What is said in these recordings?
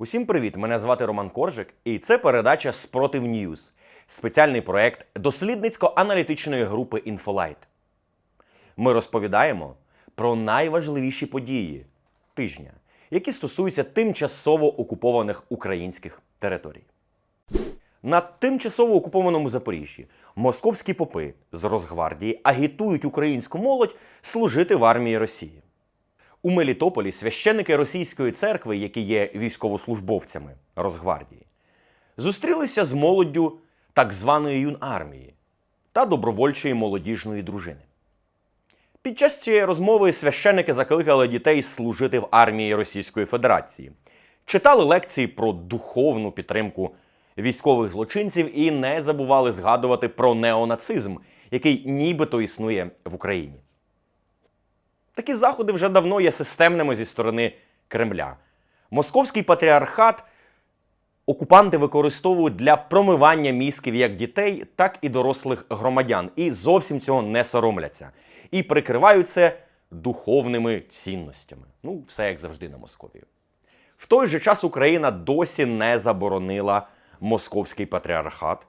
Усім привіт! Мене звати Роман Коржик, і це передача Спротив Ньюз, спеціальний проект дослідницько-аналітичної групи Інфолайт. Ми розповідаємо про найважливіші події тижня, які стосуються тимчасово окупованих українських територій. На тимчасово окупованому Запоріжжі московські попи з Росгвардії агітують українську молодь служити в армії Росії. У Мелітополі священники російської церкви, які є військовослужбовцями Росгвардії, зустрілися з молоддю так званої юнармії та добровольчої молодіжної дружини. Під час цієї розмови священники закликали дітей служити в армії Російської Федерації, читали лекції про духовну підтримку військових злочинців і не забували згадувати про неонацизм, який нібито існує в Україні. Такі заходи вже давно є системними зі сторони Кремля. Московський патріархат окупанти використовують для промивання мізків як дітей, так і дорослих громадян, і зовсім цього не соромляться. І прикривають це духовними цінностями. Ну, все як завжди на Московію. В той же час Україна досі не заборонила московський патріархат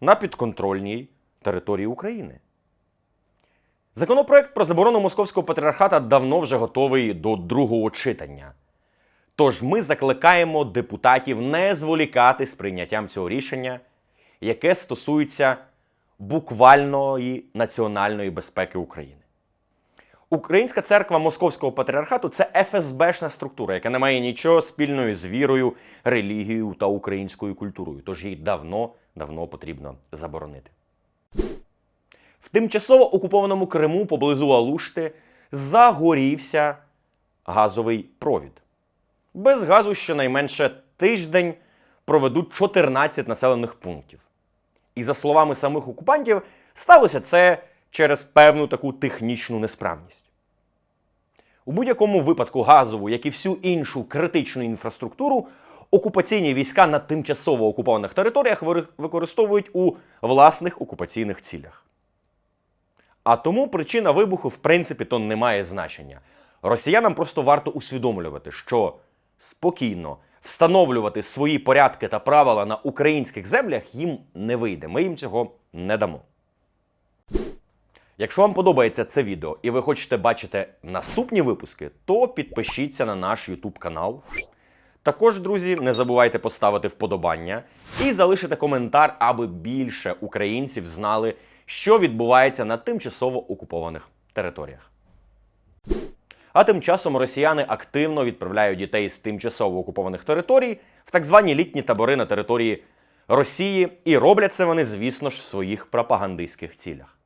на підконтрольній території України. Законопроект про заборону московського патріархата давно вже готовий до другого читання. Тож ми закликаємо депутатів не зволікати з прийняттям цього рішення, яке стосується буквальної національної безпеки України. Українська церква Московського патріархату це ФСБшна структура, яка не має нічого спільної з вірою, релігією та українською культурою. Тож її давно давно потрібно заборонити. В тимчасово окупованому Криму поблизу Алушти загорівся газовий провід. Без газу щонайменше тиждень проведуть 14 населених пунктів. І за словами самих окупантів, сталося це через певну таку технічну несправність. У будь-якому випадку газову, як і всю іншу критичну інфраструктуру, окупаційні війська на тимчасово окупованих територіях використовують у власних окупаційних цілях. А тому причина вибуху, в принципі, то не має значення. Росіянам просто варто усвідомлювати, що спокійно встановлювати свої порядки та правила на українських землях їм не вийде. Ми їм цього не дамо. Якщо вам подобається це відео і ви хочете бачити наступні випуски, то підпишіться на наш YouTube канал. Також, друзі, не забувайте поставити вподобання і залишити коментар, аби більше українців знали, що відбувається на тимчасово окупованих територіях. А тим часом росіяни активно відправляють дітей з тимчасово окупованих територій в так звані літні табори на території Росії, і роблять це вони, звісно ж, в своїх пропагандистських цілях.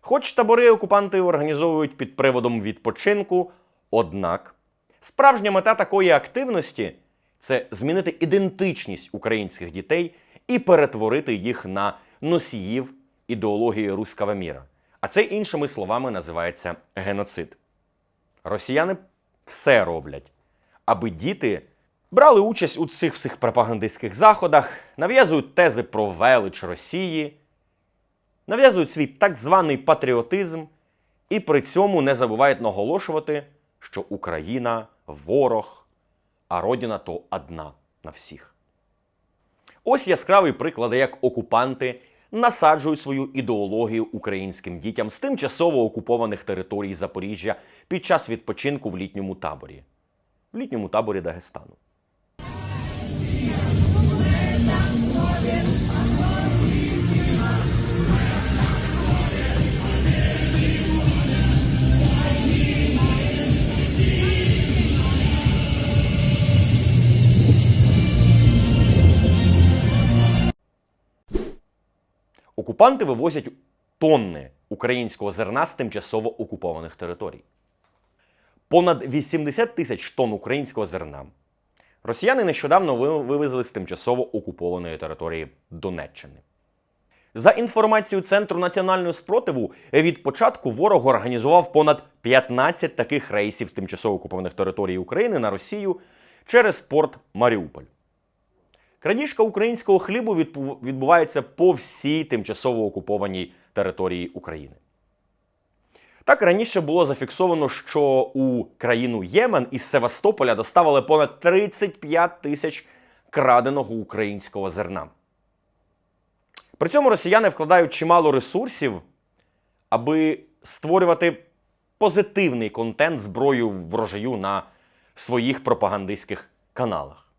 Хоч табори окупанти організовують під приводом відпочинку, однак справжня мета такої активності це змінити ідентичність українських дітей і перетворити їх на носіїв ідеології руского міра. А це іншими словами називається геноцид. Росіяни все роблять, аби діти брали участь у цих всіх пропагандистських заходах, нав'язують тези про велич Росії, нав'язують свій так званий патріотизм і при цьому не забувають наголошувати, що Україна ворог, а родина то одна на всіх. Ось яскравий приклад, як окупанти насаджують свою ідеологію українським дітям з тимчасово окупованих територій Запоріжжя під час відпочинку в літньому таборі, в літньому таборі Дагестану. Окупанти вивозять тонни українського зерна з тимчасово окупованих територій. Понад 80 тисяч тонн українського зерна росіяни нещодавно вивезли з тимчасово окупованої території Донеччини. За інформацією Центру національного спротиву, від початку ворог організував понад 15 таких рейсів тимчасово окупованих територій України на Росію через порт Маріуполь. Крадіжка українського хлібу відбувається по всій тимчасово окупованій території України. Так раніше було зафіксовано, що у країну Ємен із Севастополя доставили понад 35 тисяч краденого українського зерна. При цьому росіяни вкладають чимало ресурсів, аби створювати позитивний контент зброю врожаю на своїх пропагандистських каналах.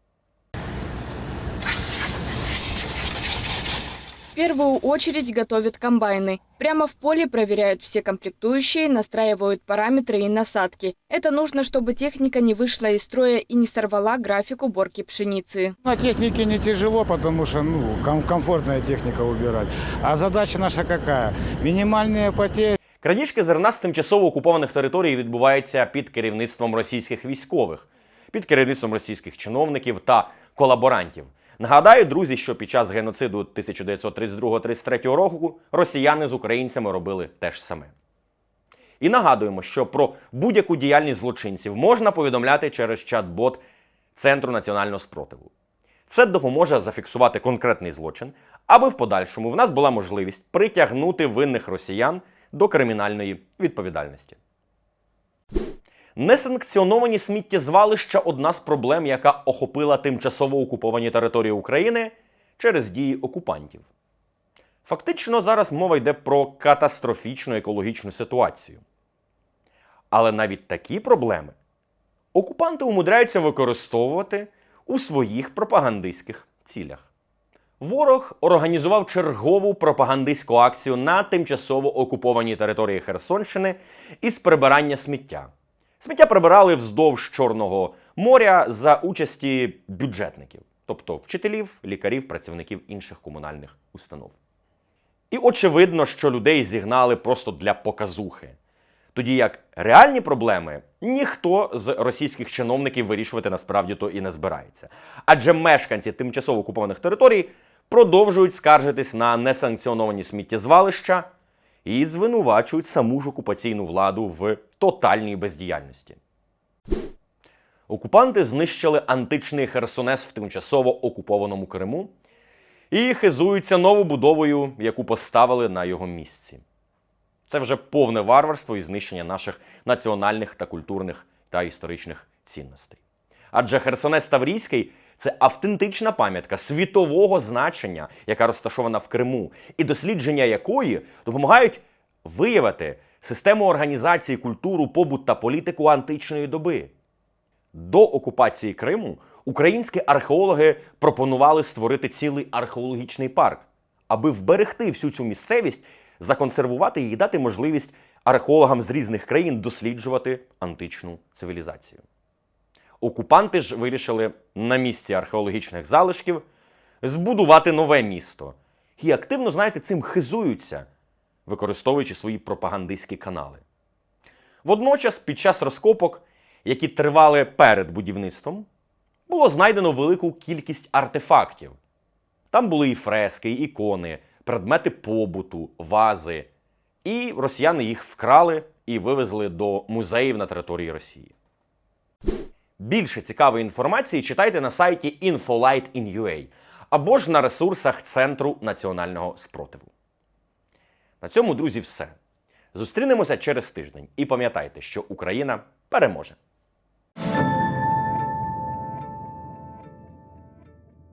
В первую очередь готовят комбайны. Прямо в поле проверяют все комплектующие, настраивают параметры и насадки. Это нужно, чтобы техника не вышла из строя и не сорвала график уборки пшеницы. На технике не тяжело, потому что ну, ком- комфортная техника убирать. А задача наша какая? Минимальные потери. Крадіжки зерна з тимчасово окупованих територій відбуваються під керівництвом російських військових, під керівництвом російських чиновників та колаборантів. Нагадаю, друзі, що під час геноциду 1932-33 року росіяни з українцями робили те ж саме. І нагадуємо, що про будь-яку діяльність злочинців можна повідомляти через чат-бот Центру національного спротиву. Це допоможе зафіксувати конкретний злочин, аби в подальшому в нас була можливість притягнути винних росіян до кримінальної відповідальності. Несанкціоновані сміттєзвалища одна з проблем, яка охопила тимчасово окуповані території України через дії окупантів. Фактично, зараз мова йде про катастрофічну екологічну ситуацію. Але навіть такі проблеми окупанти умудряються використовувати у своїх пропагандистських цілях. Ворог організував чергову пропагандистську акцію на тимчасово окупованій території Херсонщини із прибирання сміття. Сміття прибирали вздовж Чорного моря за участі бюджетників, тобто вчителів, лікарів, працівників інших комунальних установ. І очевидно, що людей зігнали просто для показухи. Тоді як реальні проблеми ніхто з російських чиновників вирішувати насправді то і не збирається. Адже мешканці тимчасово окупованих територій продовжують скаржитись на несанкціоновані сміттєзвалища і звинувачують саму ж окупаційну владу в тотальній бездіяльності. Окупанти знищили античний Херсонес в тимчасово окупованому Криму і хизуються новобудовою, яку поставили на його місці. Це вже повне варварство і знищення наших національних та культурних та історичних цінностей. Адже Херсонес Таврійський це автентична пам'ятка світового значення, яка розташована в Криму, і дослідження якої допомагають виявити систему організації, культуру, побут та політику античної доби. До окупації Криму українські археологи пропонували створити цілий археологічний парк, аби вберегти всю цю місцевість, законсервувати її і дати можливість археологам з різних країн досліджувати античну цивілізацію. Окупанти ж вирішили на місці археологічних залишків збудувати нове місто. І активно, знаєте, цим хизуються, використовуючи свої пропагандистські канали. Водночас, під час розкопок, які тривали перед будівництвом, було знайдено велику кількість артефактів. Там були і фрески, і ікони, предмети побуту, вази. І росіяни їх вкрали і вивезли до музеїв на території Росії. Більше цікавої інформації читайте на сайті infolight.in.ua або ж на ресурсах Центру національного спротиву. На цьому, друзі, все. Зустрінемося через тиждень і пам'ятайте, що Україна переможе.